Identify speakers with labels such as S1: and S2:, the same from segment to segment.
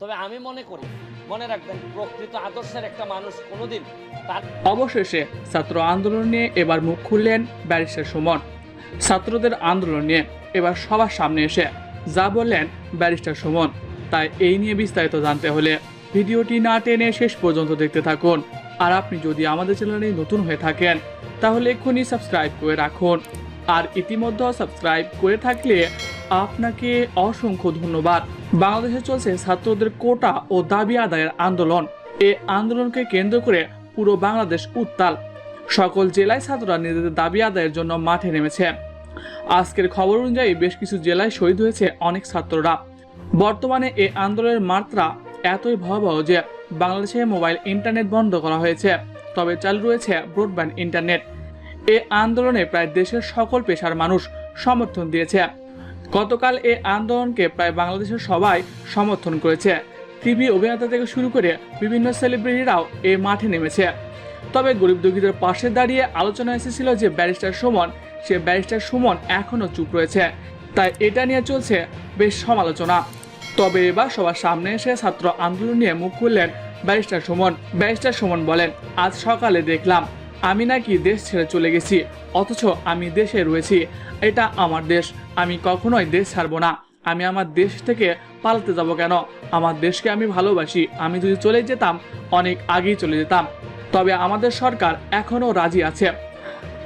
S1: তবে আমি মনে করি, মনে রাখবেন, প্রকৃত আদর্শের একটা মানুষ কোনোদিন তার
S2: অবশেষে ছাত্র আন্দোলন নিয়ে এবার মুখ খুললেন ব্যারিস্টার সুমন। ছাত্রদের আন্দোলন নিয়ে এবার সবার সামনে এসে যা বললেন ব্যারিস্টার সুমন, তাই এই নিয়ে বিস্তারিত জানতে হলে ভিডিওটি না টেনে শেষ পর্যন্ত দেখতে থাকুন। আর আপনি যদি আমাদের চ্যানেলে নতুন হয়ে থাকেন, তাহলে এক্ষুনি সাবস্ক্রাইব করে রাখুন। আর ইতিমধ্যে সাবস্ক্রাইব করে থাকলে আপনাকে অসংখ্য ধন্যবাদ। বাংলাদেশে চলছে ছাত্রদের কোটা ও দাবি আদায়ের আন্দোলন। এই আন্দোলনকে কেন্দ্র করে পুরো বাংলাদেশ উত্তাল। সকল জেলায় ছাত্ররা নিজেদের দাবি আদায়ের জন্য মাঠে নেমেছে। আজকের খবর অনুযায়ী বেশ কিছু জেলায় শহীদ হয়েছে অনেক ছাত্ররা। বর্তমানে এই আন্দোলনের মাত্রা এতই ভয়াবহ যে বাংলাদেশে মোবাইল ইন্টারনেট বন্ধ করা হয়েছে। তবে চালু রয়েছে ব্রডব্যান্ড ইন্টারনেট এই আন্দোলনে প্রায় দেশের সকল পেশার মানুষ সমর্থন দিয়েছে। গতকাল এ আন্দোলনকে প্রায় বাংলাদেশের সবাই সমর্থন করেছে। টিভি অভিনেতা থেকে শুরু করে বিভিন্ন সেলিব্রিটিরাও এ মাঠে নেমেছে। তবে গরিব দুঃখীদের পাশে দাঁড়িয়ে আলোচনা এসেছিল যে ব্যারিস্টার সুমন, সে ব্যারিস্টার সুমন এখনও চুপ রয়েছে। তাই এটা নিয়ে চলছে বেশ সমালোচনা। তবে এবার সবার সামনে এসে ছাত্র আন্দোলন নিয়ে মুখ খুললেন ব্যারিস্টার সুমন। ব্যারিস্টার সুমন বলেন, আজ সকালে দেখলাম আমি নাকি দেশ ছেড়ে চলে গেছি, অথচ আমি দেশে রয়েছি। এটা আমার দেশ, আমি কখনোই দেশ ছাড়বো না। আমি আমার দেশ থেকে পালাতে যাব কেন? আমার দেশকে আমি ভালোবাসি, আমি যদি চলে যেতাম, অনেক আগেই চলে যেতাম। তবে আমাদের সরকার এখনও রাজি আছে।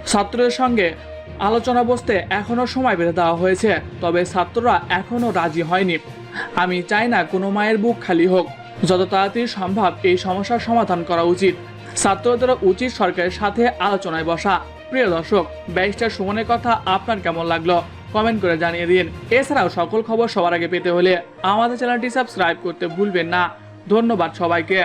S2: ছাত্রদের সঙ্গে আলোচনা বসতে এখনও সময় বেঁধে দেওয়া হয়েছে, তবে ছাত্ররা এখনও রাজি হয়নি। আমি চাই না কোনো মায়ের বুক খালি হোক। যত তাড়াতাড়ি সম্ভব এই সমস্যার সমাধান করা উচিত। ছাত্রদের উচিত সরকারের সাথে আলোচনায় বসা। প্রিয় দর্শক, ব্যারিস্টার সুমনের কথা আপনার কেমন লাগল? কমেন্ট করে জানিয়ে দিন। এছাড়াও সকল খবর সবার আগে পেতে হলে আমাদের চ্যানেলটি সাবস্ক্রাইব করতে ভুলবেন না। ধন্যবাদ সবাইকে।